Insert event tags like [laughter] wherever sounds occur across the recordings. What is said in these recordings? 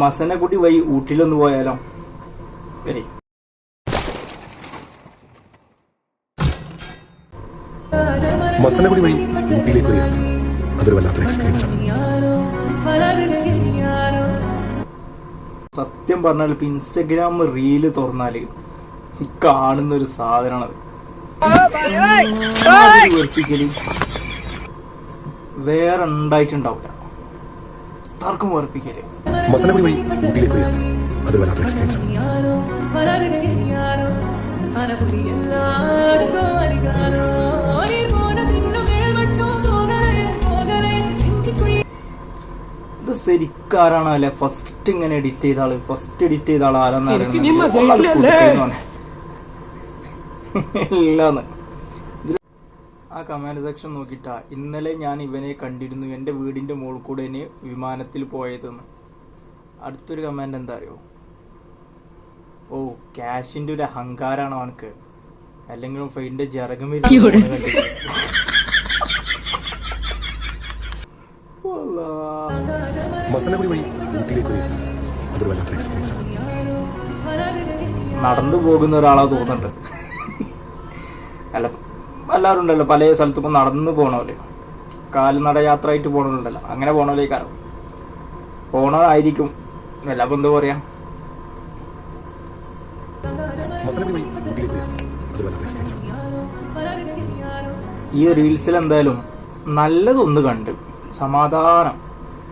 മസനക്കുടി വഴി ഊട്ടിയിലൊന്ന് പോയാലോ? വരെ. മസനഗുടി വഴി ഊട്ടിയിലേക്ക് ഒരു യാത്ര അതൊരു വല്ലാത്തൊരു എക്സ്പീരിയൻസ് ആണ്. സത്യം പറഞ്ഞാൽ ഇപ്പൊ ഇൻസ്റ്റഗ്രാം റീൽ തുറന്നാൽ കാണുന്ന ഒരു സാധനമാണ് വേറെ ഉണ്ടായിട്ടുണ്ടാവില്ല. ആർക്കും വെറുപ്പിക്കൽ മസനഗുടി വഴി ഊട്ടിയിലേക്ക് ഒരു യാത്ര. അത് വല്ലാത്തൊരു എക്സ്പീരിയൻസ് ഇത് ശരിക്കാരാണോ അല്ലെ? ഫസ്റ്റ് ഇങ്ങനെ എഡിറ്റ് ചെയ്ത ആൾ ഫസ്റ്റ് എഡിറ്റ് ചെയ്ത ആൾ ആരാന്ന് ഇല്ലാന്ന് ആ കമാൻഡ് സെക്ഷൻ നോക്കിട്ടാ ഇന്നലെ ഞാൻ ഇവനെ കണ്ടിരുന്നു. എന്റെ വീടിന്റെ മുകളിൽ കൂടെ ഇനി വിമാനത്തിൽ പോയതെന്ന്. അടുത്തൊരു കമാൻഡ് എന്താ അറിയോ ഓ കാഷിന്റെ ഒരു അഹങ്കാരാണ് അവനക്ക്. അല്ലെങ്കിൽ ഫൈന്റെ ജറകമില്ല നടന്നു പോകുന്ന ഒരാളാ തോന്നുന്നുണ്ട്. അല്ല എല്ലാവരും ഉണ്ടല്ലോ. പല സ്ഥലത്തും ഇപ്പൊ നടന്നു പോണോൽ കാൽനട യാത്ര ആയിട്ട് പോണവരുണ്ടല്ലോ. അങ്ങനെ പോണോലേക്കാരം പോണതായിരിക്കും എല്ലാപ്പം എന്താ പറയാ ഈ റീൽസിൽ എന്തായാലും നല്ലതൊന്ന് കണ്ട്. സമാധാനം.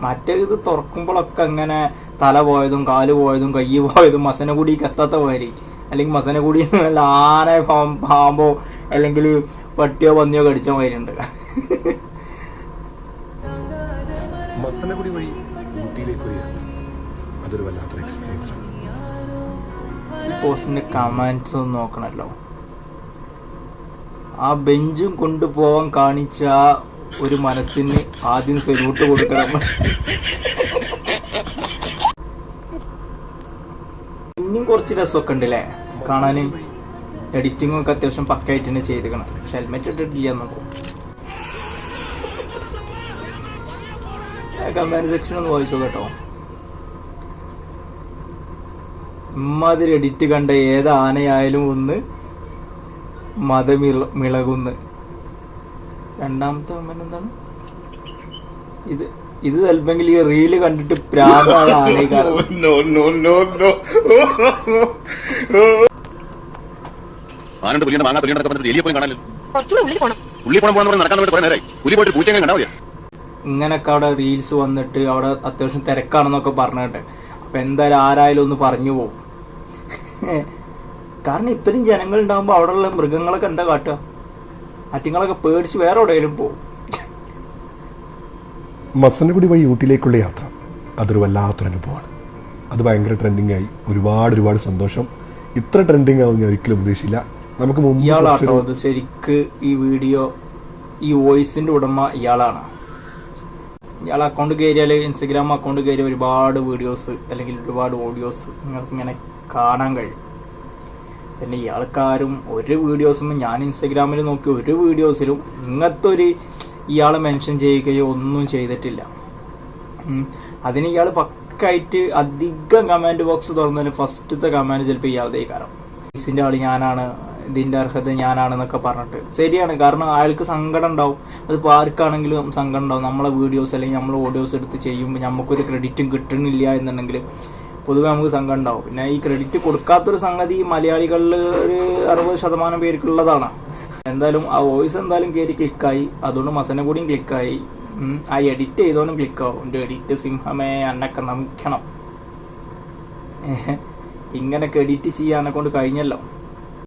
മറ്റേ ഇത് തുറക്കുമ്പോഴൊക്കെ അങ്ങനെ തല പോയതും കാൽ പോയതും കൈ പോയതും മസനഗുടിക്ക് എത്താത്ത മാതിരി. അല്ലെങ്കിൽ മസന നല്ല ആന പാമ്പോ അല്ലെങ്കിൽ പട്ടിയോ പന്നിയോ കടിച്ച മാതിരി ഉണ്ട്. മസനഗുടി വഴി ഊട്ടിയിലേക്ക് ഒരു അതൊരു വല്ലാത്തൊരു എക്സ്പീരിയൻസ് ആണ്. പോസ്റ്റിന്റെ കമാൻഡ്സ് ഒന്ന് നോക്കണല്ലോ. ആ ബെഞ്ചും കൊണ്ടുപോവാൻ കാണിച്ച ഒരു മനസ്സിന് ആദ്യം സല്യൂട്ട് കൊടുക്കണം. ഇനിയും കുറച്ച് രസമൊക്കെ ഉണ്ടല്ലേ? കാണാൻ എഡിറ്റിംഗ് ഒക്കെ അത്യാവശ്യം പക്കായിട്ട് തന്നെ ചെയ്തിരിക്കണം. പക്ഷെ ഹെൽമെറ്റ് ഇട്ടിട്ടില്ല നോക്കും കമാൻഡ് സെക്ഷൻ ഒന്ന് വായിച്ചോ കേട്ടോ. ഇമ്മാതിരി എഡിറ്റ് കണ്ട ഏത് ആനയായാലും ഒന്ന് മതമിള മിളകുന്ന്. രണ്ടാമത്തെ കമന്റ് എന്താണ്? ഇത് ഇത് ചിലപ്പെങ്കിൽ ഈ റീൽ കണ്ടിട്ട് [laughs] ആനയ്ക്കാരം ആനണ്ട് പുലിയുടെ മാങ്ങാ പുലിയുടെ നടക്കാൻ എലിയെ പോയി പോണം. പോകാൻ നടക്കാൻ വേണ്ടി നേരായി. പുലി പോയിട്ട് മതിയാ? ഇങ്ങനൊക്കെ അവിടെ റീൽസ് വന്നിട്ട് അവിടെ അത്യാവശ്യം തിരക്കാണെന്നൊക്കെ പറഞ്ഞിട്ട്. അപ്പൊ എന്തായാലും ആരായാലും ഒന്ന് പറഞ്ഞു പോകും കാരണം ഇത്രയും ജനങ്ങൾ ഉണ്ടാകുമ്പോ അവിടെയുള്ള മൃഗങ്ങളൊക്കെ എന്താ കാട്ടുക? അറ്റിങ്ങളൊക്കെ പേടിച്ച് വേറെ എവിടെയെങ്കിലും പോകും മസനഗുടി വഴി ഊട്ടിയിലേക്കുള്ള യാത്ര അതൊരു വല്ലാത്തൊരു അനുഭവമാണ്. അത് ഭയങ്കര ട്രെൻഡിങ് ആയി. ഒരുപാട് ഒരുപാട് സന്തോഷം. ഇത്ര ട്രെൻഡിങ് ആവും ഞാൻ ഒരിക്കലും ഉദ്ദേശിച്ചില്ല. നമുക്ക് മുമ്പ് ശരിക്ക് ഈ വീഡിയോ ഈ വോയിസിന്റെ ഉടമ ഇയാളാണ്. ഇയാൾ അക്കൗണ്ട് കയറിയാൽ ഇൻസ്റ്റഗ്രാം അക്കൗണ്ട് കയറിയ ഒരുപാട് വീഡിയോസ് അല്ലെങ്കിൽ ഒരുപാട് ഓഡിയോസ് നിങ്ങൾക്ക് ഇങ്ങനെ കാണാൻ കഴിയും. പിന്നെ ഇയാൾക്കാരും ഒരു വീഡിയോസും ഞാൻ ഇൻസ്റ്റഗ്രാമിൽ നോക്കി ഒരു വീഡിയോസിലും ഇങ്ങനത്തെ ഒരു ഇയാൾ മെൻഷൻ ചെയ്യുകയോ ഒന്നും ചെയ്തിട്ടില്ല. അതിന് ഇയാൾ പക്കായിട്ട് അധികം കമാൻഡ് ബോക്സ് തുറന്നാലും ഫസ്റ്റത്തെ കമാൻഡ് ചിലപ്പോൾ ഇയാളുടെ കാരണം ഫീസിന്റെ ആൾ ഞാനാണ്. ഇതിന്റെ അർഹത ഞാനാണെന്നൊക്കെ പറഞ്ഞിട്ട്. ശരിയാണ് കാരണം അയാൾക്ക് സങ്കടം ഉണ്ടാവും. അതിപ്പോൾ ആർക്കാണെങ്കിലും സങ്കടം ഉണ്ടാവും. നമ്മളെ വീഡിയോസ് അല്ലെങ്കിൽ നമ്മൾ ഓഡിയോസ് എടുത്ത് ചെയ്യുമ്പോൾ നമുക്കൊരു ക്രെഡിറ്റും കിട്ടണില്ല എന്നുണ്ടെങ്കിൽ പൊതുവെ നമുക്ക് സംഘം ഉണ്ടാവും. പിന്നെ ഈ ക്രെഡിറ്റ് കൊടുക്കാത്തൊരു സംഗതി മലയാളികളിൽ ഒരു അറുപത് ശതമാനം പേർക്കുള്ളതാണ്. എന്തായാലും ആ വോയിസ് എന്തായാലും കയറി ക്ലിക്കായി അതുകൊണ്ട് മസനെ കൂടിയും ക്ലിക്കായി. ആ എഡിറ്റ് ചെയ്തോണ്ടും ക്ലിക്കാവും എന്റെ എഡിറ്റ് സിംഹമേ അന്നൊക്കെ നമിക്കണം. ഇങ്ങനൊക്കെ എഡിറ്റ് ചെയ്യാനെ കൊണ്ട് കഴിഞ്ഞല്ലോ.